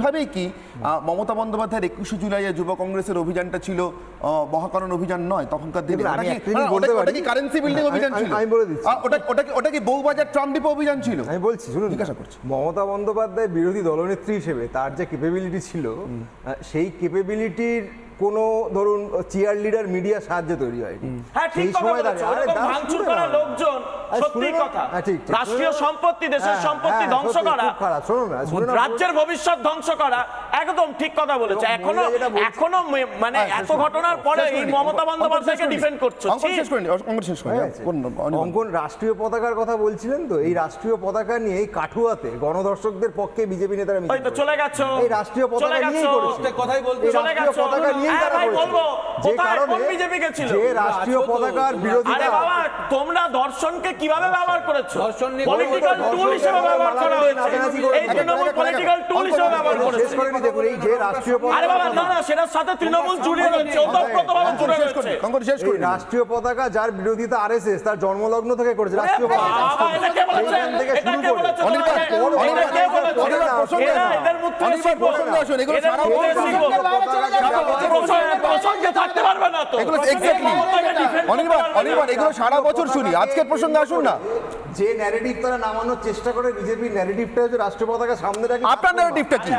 এইভাবেই কি মমতা বন্দ্যোপাধ্যায়ের একুশে জুলাই যুব কংগ্রেসের অভিযানটা ছিল মহাকরণ অভিযান নয় তখনকার দিনে। ওটা কি- কারেন্সি বিল্ডিং অভিযান আমি- ছিল? আমি বলে দিচ্ছি। ওটা ওটা কি ওটা কি বউবাজার ট্রাম ডিপো অভিযান ছিল? আমি বলছি শুনুন জিজ্ঞাসা করছি। মমতা বন্দ্যোপাধ্যায় বিরোধী দলনেত্রী হিসেবে তার যে কেপেবিলিটি ছিল সেই ক্যাপেবিলিটির কোনো ধরুন চেয়ার লিডার মিডিয়া সাহায্যে তৈরি হয়নি। হ্যাঁ ঠিক সেই সময় ভাঙচুর করা লোকজন সত্যি কথা। হ্যাঁ, রাষ্ট্রীয় সম্পত্তি দেশের হ্যাঁ, সম্পত্তি ধ্বংস করা। রাজ্যের ভবিষ্যৎ ধ্বংস করা। একদম ঠিক কথা বলেছে। এখনও এখনও মানে হ্যাঁ, এত ঘটনার পরে এই মমতা বন্দ্যোপাধ্যায়কে ডিফেন্ড করছ। শেষ অঙ্কন শেষ হয়ে। অঙ্কন রাষ্ট্রীয় পতাকার কথা বলছিলেন তো এই রাষ্ট্রীয় পতাকা নিয়ে এই কাঠুয়াতে গণদর্শকদের পক্ষে বিজেপি নেতারা মিছিল তো চলে গেছো। এই রাষ্ট্রীয় পতাকা নিয়েই করেছে। কথাই বলতে চলে গেছো। পতাকা নিয়েই হ্যাঁ, তারা ভাই, বলব। যে কোথায়, কারণে কোন BJP কে ছিল? যে রাষ্ট্রীয়। পতাকার আরে বাবা তোমরা দর্শনকে কীভাবে ব্যবহার করেছ? ধর্ষণ নিয়ে পলিটিক্যাল টুল হিসেবে ব্যবহার করা হয়েছে। এই। তৃণমূল পলিটিক্যাল টুল হিসেবে ব্যবহার করেছে। দেখুন এই যে রাষ্ট্রীয় আরে বাবা পতাকা না না সেটার সাথে তৃণমূল জুড়ে রয়েছে ওতপ্রোতভাবে জুড়ে রয়েছে করি শেষ করি রাষ্ট্রীয় পতাকা যার বিরোধিতা আরএসএস তার জন্মলগ্ন থেকে করেছে রাষ্ট্রীয় পতাকা। থেকে শুরু করে। প্রসঙ্গে এদের প্রসঙ্গে আসুন, এগুলো সারা বছর প্রসঙ্গে- প্রসঙ্গে থাকতে পারবে না তো। এগুলো এক্স্যাক্টলি মমতাকে defend করতে অনির্বাণ অনির্বাণ এগুলো সারা বছর শুনি আজকের প্রসঙ্গে আসুন না। যে ন্যারেটিভ তারা নামানোর চেষ্টা করে বিজেপি ন্যারেটিভটা হচ্ছে রাষ্ট্রীয় পতাকা সামনে রাখি আপনার ন্যারেটিভটা কি?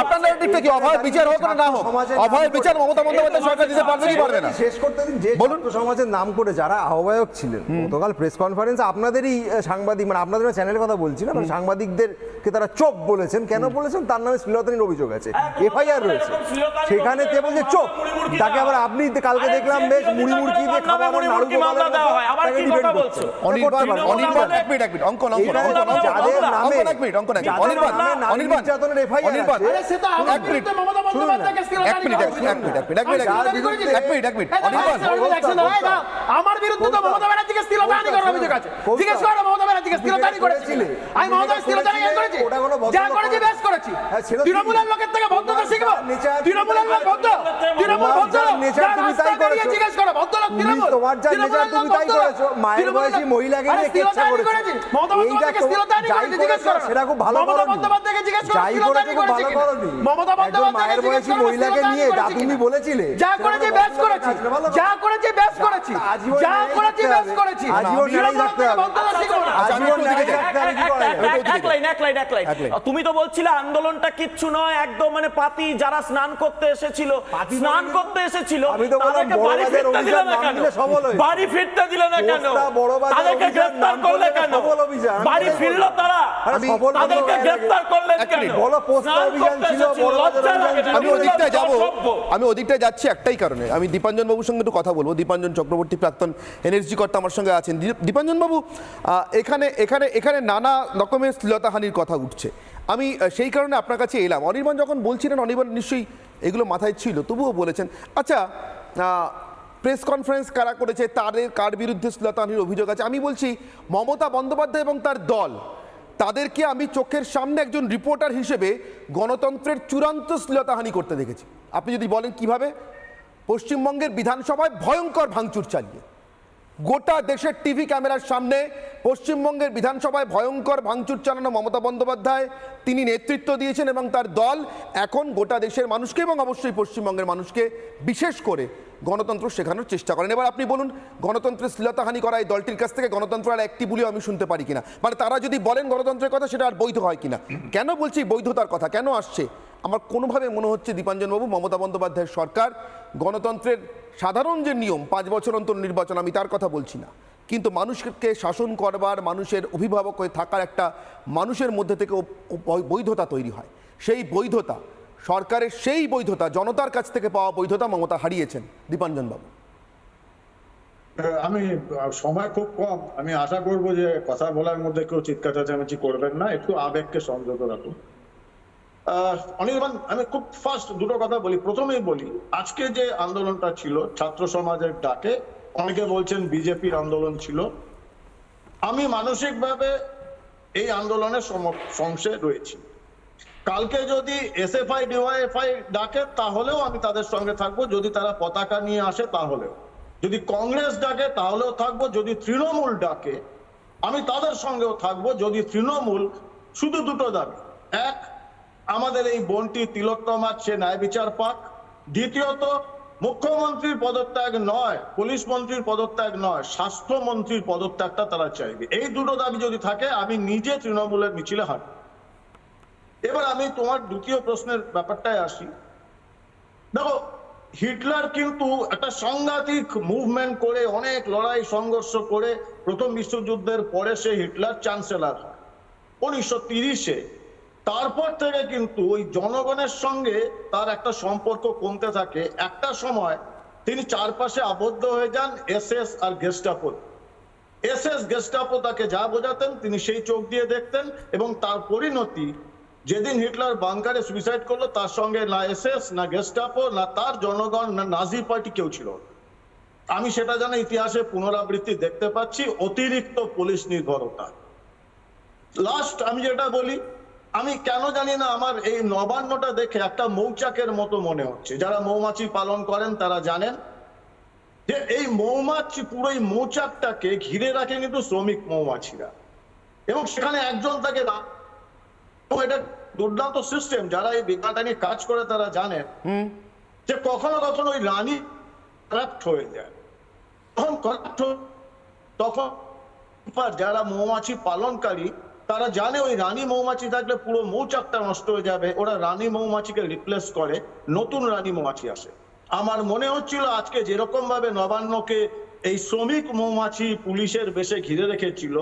আপনার ন্যারেটিভটা কি? অভয় বিচার হোক না হোক। অভয় বিচার মমতা বন্দ্যোপাধ্যায় সরকার দিতে পারবে কি? পারবে না। শেষ করতে দিন। যে বলুন। সমাজের নাম করে যারা আহ্বায়ক ছিলেন গতকাল প্রেস কনফারেন্স আপনাদেরই সাংবাদিক মানে আপনাদের চ্যানেলের কথা বলছি না মানে সাংবাদিকদেরকে তারা চোপ বলেছেন। কেন বলেছেন? তার নামে শ্লীলতানির অভিযোগ আছে। এফআইআর রয়েছে। সেখানে তে বলছে? চোপ তাকে আবার আপনি কালকে দেখলাম বেশ মুড়ি মুড়কি দিয়ে খাবার মুড়ি মুড়কি মামলা দেওয়া হয়। আবার কি কথা বলছো? অনির্বাণ অনির্বাণ এক মিনিট এক মিনিট অঙ্কন অঙ্কন অঙ্কন অঙ্কন এক মিনিট অঙ্কন এক মিনিট অনির্বাণ অনির্বাণ নির্যাতনের অনির্বাণ আছে, এক মিনিট এক মিনিট এক মিনিট এক মিনিট এক মিনিট এক মিনিট আমার বিরুদ্ধে তো মমতা ব্যানার্জিকে শ্লীলতাহানি করার অভিযোগ আছে। জিজ্ঞেস করো মমতা ব্যানার্জিকে তুমি শ্লীলতাহানি যেটা করেছি করেছিলে, আমি মমতা যেটা করেছি। ওটা কোনো ভদ্র যা করেছি বেশ করেছি। সেটা ঠিক। তৃণমূলের লোকের থেকে ভদ্রতা শিখব তৃণমূলের লোক ভদ্র তৃণমূল ভদ্র যার তুমি তাই করেছ। জিজ্ঞেস করো। ভদ্রলোক তৃণমূল। তোমার যার তৃণমূলের তুমি তাই করেছ। মায়ের বয়সী মহিলাকে আরে নিয়ে কেচ্ছা করেছ। মমতা করেছি। জিজ্ঞেস করো সেটা খুব ভালো মমতা করোনি। জিজ্ঞেস করো। যাই করেছ খুব ভালো কিনা? মমতা একজন মায়ের জিজ্ঞেস বয়সী মহিলাকে নিয়ে তুমি বলেছিলে, যা করেছি ব্যাস করেছি যা করেছে বেশ করেছি যা করেছি হবে। করেছি আজীবন থাকতে হবে। আচ্ছা, আজীবন। থাকতে হবে, তুমি তো বলছিলে আন্দোলনটা কিচ্ছু নয় একদম মানে পাতি যারা স্নান করতে এসেছিল স্নান করতে এসেছিল তাদেরকে বাড়ি ফিরতে দিলে না কেন? দিলে সফল হয়েছে। বাড়ি ফিরতে দিলে না কেন? তাদেরকে গ্রেফতার করলে কেন? বাড়ি ফিরলো তারা? তাদেরকে গ্রেফতার করলেন কেন? বলো অভিযান ছিল। আমি ওদিকটায় যাব। আমি ওদিকটায় যাচ্ছি একটাই কারণে। আমি দীপাঞ্জন বাবুর সঙ্গে একটু কথা বলব। দীপাঞ্জন চক্রবর্তী প্রাক্তন এনএসজি কর্তা আমার সঙ্গে আছেন। দীপাঞ্জন বাবু এখানে এখানে এখানে নানা রকমের শ্লীলতাহানির কথা উঠছে। আমি সেই কারণে আপনার কাছে এলাম। অনির্বাণ যখন বলছিলেন, অনির্বাণ নিশ্চয়ই এগুলো মাথায় ছিল, তবুও বলেছেন আচ্ছা প্রেস কনফারেন্স কারা করেছে, তাদের, কার বিরুদ্ধে শ্লীলতাহানির অভিযোগ আছে? আমি বলছি, মমতা বন্দ্যোপাধ্যায় এবং তার দল, তাদেরকে আমি চোখের সামনে একজন রিপোর্টার হিসেবে গণতন্ত্রের চূড়ান্ত শ্লীলতাহানি করতে দেখেছি। আপনি যদি বলেন কীভাবে? পশ্চিমবঙ্গের বিধানসভায় ভয়ঙ্কর ভাঙচুর চালিয়ে। গোটা দেশের টিভি ক্যামেরার সামনে পশ্চিমবঙ্গের বিধানসভায় ভয়ঙ্কর ভাঙচুর চালানো মমতা বন্দ্যোপাধ্যায়। তিনি নেতৃত্ব দিয়েছেন এবং তার দল এখন গোটা দেশের মানুষকে এবং অবশ্যই পশ্চিমবঙ্গের মানুষকে বিশেষ করে গণতন্ত্র শেখানোর চেষ্টা করেন। এবার আপনি বলুন, গণতন্ত্রের শ্লীলতাহানি করা এই দলটির কাছ থেকে গণতন্ত্র আর একটি বলেও আমি শুনতে পারি কিনা? মানে তারা যদি বলেন গণতন্ত্রের কথা, সেটা আর বৈধ হয় কিনা? কেন বলছি বৈধতার কথা? কেন আসছে? আমার কোনোভাবে মনে হচ্ছে দীপাঞ্জনবাবু মমতা বন্দ্যোপাধ্যায়ের সরকার, গণতন্ত্রের সাধারণ যে নিয়ম, পাঁচ বছর অন্তর নির্বাচন, আমি তার কথা বলছি না। কিন্তু মানুষকে শাসন করবার, মানুষের অভিভাবক হয়ে থাকার একটা মানুষের মধ্যে থেকে বৈধতা তৈরি হয়। সেই বৈধতা সরকারের সেই বৈধতা, জনতার কাছ থেকে পাওয়া বৈধতা মমতা হারিয়েছেন দীপাঞ্জন বাবু। আমি সময় খুব কম। আমি আশা করব যে কথা বলার মধ্যে কেউ চিৎকার চেঁচামেচি করবেন না, একটু আবেগকে সংযত রাখুন। অনির্বাণ, আমি খুব ফার্স্ট দুটো কথা বলি। প্রথমেই বলি, আজকে যে আন্দোলনটা ছিল, ছাত্র সমাজের ডাকে, অনেকে বলছেন বিজেপির আন্দোলন ছিল। আমি মানসিকভাবে এই আন্দোলনের সম- অংশে রয়েছি। কালকে যদি এসএফআই ডিওয়াইএফআই ডাকে, তাহলেও আমি তাদের সঙ্গে থাকব। যদি তারা পতাকা নিয়ে আসে, তাহলেও। যদি কংগ্রেস ডাকে, তাহলেও থাকব। যদি তৃণমূল ডাকে, আমি তাদের সঙ্গেও থাকব। যদি তৃণমূল, শুধু দুটো দাবি। এক, আমাদের এই বোনটি তিলোত্তমা সে ন্যায় বিচার পাক। দ্বিতীয়ত, মুখ্যমন্ত্রীর পদত্যাগ নয়, পুলিশ মন্ত্রীর পদত্যাগ নয়, স্বাস্থ্যমন্ত্রীর পদত্যাগটা তারা চাইবে। এই দুটো দাবি যদি থাকে, আমি নিজে তৃণমূলের মিছিলে হাঁটব। এবার আমি তোমার দ্বিতীয় প্রশ্নের ব্যাপারটায় আসি। দেখো, হিটলার কিন্তু একটা সাংঘাতিক মুভমেন্ট করে, অনেক লড়াই সংঘর্ষ করে প্রথম বিশ্বযুদ্ধের পরে সে হিটলার চ্যান্সেলার। হয় উনিশশো তিরিশে। তারপর থেকে কিন্তু ওই জনগণের সঙ্গে তার একটা সম্পর্ক কমতে থাকে। একটা সময় তিনি চারপাশে আবদ্ধ হয়ে যান এস এস আর গেস্টাপো। এস গেস্টাপো তাকে যা বোঝাতেন তিনি সেই চোখ দিয়ে দেখতেন এবং তার পরিণতি যেদিন হিটলার বাংকারে সুইসাইড করল, তার সঙ্গে না এসএস, না গেস্টাপো না তার জনগণ, না নাজি পার্টি কেউ ছিল। আমি সেটা যেন ইতিহাসে পুনরাবৃত্তি দেখতে পাচ্ছি, অতিরিক্ত পুলিশ নির্ভরতা। লাস্ট আমি যেটা বলি, আমি কেন জানি না আমার এই নবান্নটা দেখে একটা মৌচাকের মতো মনে হচ্ছে। যারা মৌমাছি পালন করেন, তারা জানেন যে এই মৌমাছি, পুরো এই মৌচাকটাকে ঘিরে রাখে কিন্তু শ্রমিক মৌমাছিরা। এবং সেখানে একজন তাকে এটা দুর্দান্ত সিস্টেম যারা এই বিজ্ঞানটা নিয়ে কাজ করে তারা জানেন যে কখনো কখনো ওই রানী করাপ্ট হয়ে যায়। তখন করাপ্ট তখন যারা মৌমাছি পালনকারী তারা জানে ওই রানী মৌমাছি থাকলে পুরো মৌচাকটা নষ্ট হয়ে যাবে। ওরা রানী মৌমাছিকে রিপ্লেস করে নতুন রানী মৌমাছি আসে। আমার মনে হচ্ছিল আজকে যেরকম ভাবে নবান্নকে এই শ্রমিক মৌমাছি পুলিশের বেশে ঘিরে রেখেছিল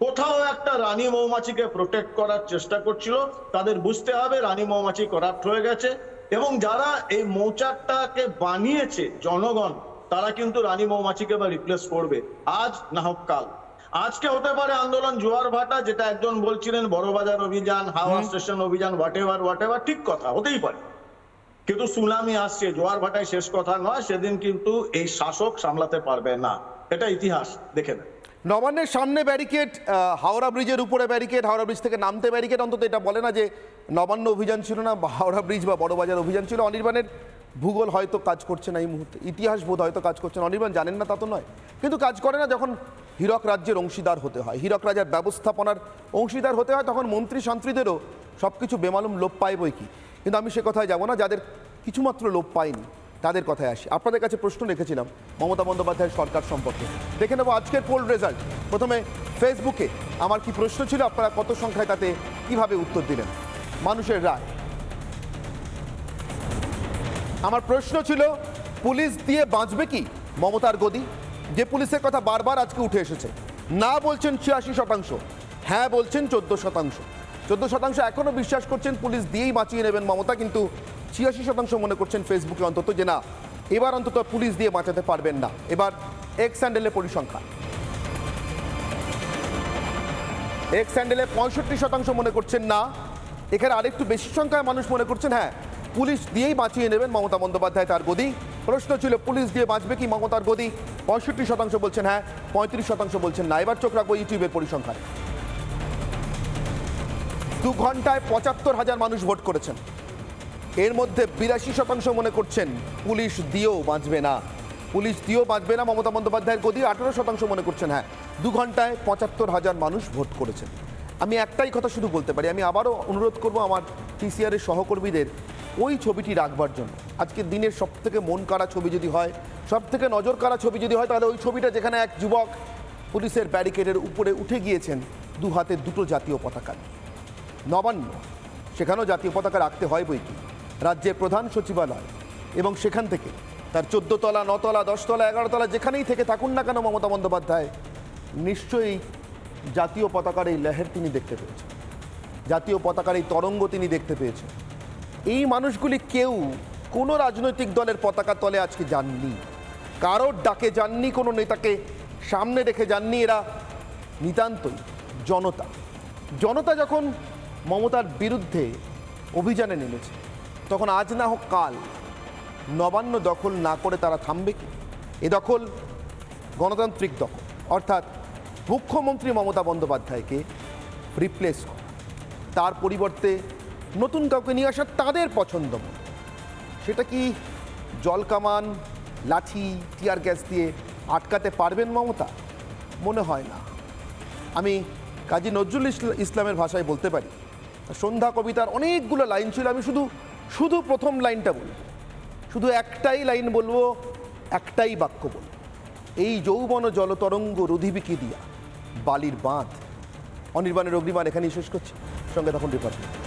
কোথাও একটা রানী মৌমাছিকে প্রোটেক্ট করার চেষ্টা করছিল। তাদের বুঝতে হবে রানী মৌমাছি করাপ্ট হয়ে গেছে এবং যারা এই মৌচাকটাকে বানিয়েছে জনগণ তারা কিন্তু রানী মৌমাছিকে বা রিপ্লেস করবে। আজ না হোক কাল। আজকে হতে পারে আন্দোলন জোয়ার ভাটা যেটা একজন বলছিলেন বড়বাজার অভিযান হাওড়া স্টেশন অভিযান হোয়াট এভার হোয়াট এভার ঠিক কথা হতেই পারে। কিন্তু সুনামি আসছে জোয়ার ভাটায় শেষ কথা নয় সেদিন কিন্তু এই শাসক সামলাতে পারবে না। এটা ইতিহাস দেখে নেন। নবান্নের সামনে ব্যারিকেড হাওড়া ব্রিজের উপরে ব্যারিকেড, হাওড়া ব্রিজ থেকে নামতে ব্যারিকেড, অন্তত এটা বলে না যে নবান্ন অভিযান ছিল না হাওড়া ব্রিজ বা বড়বাজার অভিযান ছিল। অনির্বাণের ভূগোল হয়তো কাজ করছে না এই মুহূর্তে। ইতিহাস বোধ হয়তো কাজ করছে না। অনির্বাণ, জানেন না তা তো নয়। কিন্তু কাজ করে না যখন হীরক রাজ্যের অংশীদার হতে হয়। হীরক রাজার ব্যবস্থাপনার অংশীদার হতে হয়, তখন মন্ত্রী সন্ত্রীদেরও সব কিছু বেমালুম লোপ পায় বই কি? কিন্তু আমি সে কথায় যাব না, যাদের কিছুমাত্র লোপ পায়নি। তাদের কথায় আসি। আপনাদের কাছে প্রশ্ন রেখেছিলাম মমতা বন্দ্যোপাধ্যায়ের সরকার সম্পর্কে। দেখে নেব আজকের পোল রেজাল্ট প্রথমে ফেসবুকে আমার কি প্রশ্ন ছিল, আপনারা কত সংখ্যায় তাতে কীভাবে উত্তর দিলেন? মানুষের রায়। আমার প্রশ্ন ছিল, পুলিশ দিয়ে বাঁচবে কি? মমতার গদি, যে পুলিশের কথা বারবার আজকে উঠে এসেছে। না বলছেন ছিয়াশি শতাংশ হ্যাঁ বলছেন চোদ্দ শতাংশ। চোদ্দ শতাংশ এখনও বিশ্বাস করছেন পুলিশ দিয়েই বাঁচিয়ে নেবেন মমতা, কিন্তু ছিয়াশি শতাংশ মনে করছেন ফেসবুকে অন্তত যে না, এবার অন্তত পুলিশ দিয়ে বাঁচাতে পারবেন না। এবার এক্স স্যান্ডেলের পরিসংখ্যান। এক্স স্যান্ডেলে পঁয়ষট্টি শতাংশ মনে করছেন না। এখানে আরেকটু বেশি সংখ্যায় মানুষ মনে করছেন হ্যাঁ পুলিশ দিয়েই বাঁচিয়ে নেবেন মমতা বন্দ্যোপাধ্যায় তার গদি। প্রশ্ন ছিল, পুলিশ দিয়ে বাঁচবে কি মমতার গদি? পঁয়ষট্টি শতাংশ বলছেন হ্যাঁ পঁয়ত্রিশ শতাংশ বলছেন না। এবার চোখ রাখব ইউটিউবের পরিসংখ্যানে। দু ঘন্টায় পঁচাত্তর হাজার মানুষ ভোট করেছেন। এর মধ্যে বিরাশি শতাংশ মনে করছেন পুলিশ দিয়েও বাঁচবে না। পুলিশ দিয়েও বাঁচবে না, মমতা বন্দ্যোপাধ্যায়ের গদি। আঠেরো শতাংশ মনে করছেন হ্যাঁ দু ঘন্টায় পঁচাত্তর হাজার মানুষ ভোট করেছেন। আমি একটাই কথা শুধু বলতে পারি, আমি আবারও অনুরোধ করব আমার টিসিআরের সহকর্মীদের ওই ছবিটি রাখবার জন্য। আজকের দিনের সব থেকে মন কাড়া ছবি যদি হয় সব থেকে নজর কাড়া ছবি যদি হয়, তাহলে ওই ছবিটা যেখানে এক যুবক পুলিশের ব্যারিকেডের উপরে উঠে গিয়েছেন দু হাতে দুটো জাতীয় পতাকা। নবান্ন, সেখানেও জাতীয় পতাকা রাখতে হয় বই কি রাজ্যের প্রধান সচিবালয়। এবং সেখান থেকে তার চোদ্দ তলা নতলা দশতলা এগারো তলা যেখানেই থেকে থাকুন না কেন মমতা বন্দ্যোপাধ্যায়, নিশ্চয়ই জাতীয় পতাকার এই লেহের তিনি দেখতে পেয়েছেন। জাতীয় পতাকার এই তরঙ্গ তিনি দেখতে পেয়েছেন। এই মানুষগুলি কেউ কোনো রাজনৈতিক দলের পতাকা তলে আজকে যাননি। কারোর ডাকে যাননি, কোনো নেতাকে সামনে রেখে যাননি, এরা নিতান্তই জনতা। জনতা যখন মমতার বিরুদ্ধে অভিযানে নেমেছে তখন আজ না হোক কাল নবান্ন দখল না করে তারা থামবে কি? এ দখল গণতান্ত্রিক দখল। অর্থাৎ মুখ্যমন্ত্রী মমতা বন্দ্যোপাধ্যায়কে রিপ্লেস করা। তার পরিবর্তে নতুন কাউকে নিয়ে আসা তাদের পছন্দ সেটা কি জলকামান লাঠি টিয়ার গ্যাস দিয়ে আটকাতে পারবেন মমতা? মনে হয় না। আমি কাজী নজরুল ইসলা- ইসলামের ভাষায় বলতে পারি, সন্ধ্যা কবিতার অনেকগুলো লাইন ছিল, আমি শুধু শুধু প্রথম লাইনটা বলি শুধু একটাই লাইন বলব, একটাই বাক্য বলব। এই যৌবন জলতরঙ্গ রুধিবিকি দিয়া বালির বাঁধ, অনির্বাণের অগ্নিমান এখানেই শেষ করছি। সঙ্গে তখন ডিপার্টমেন্ট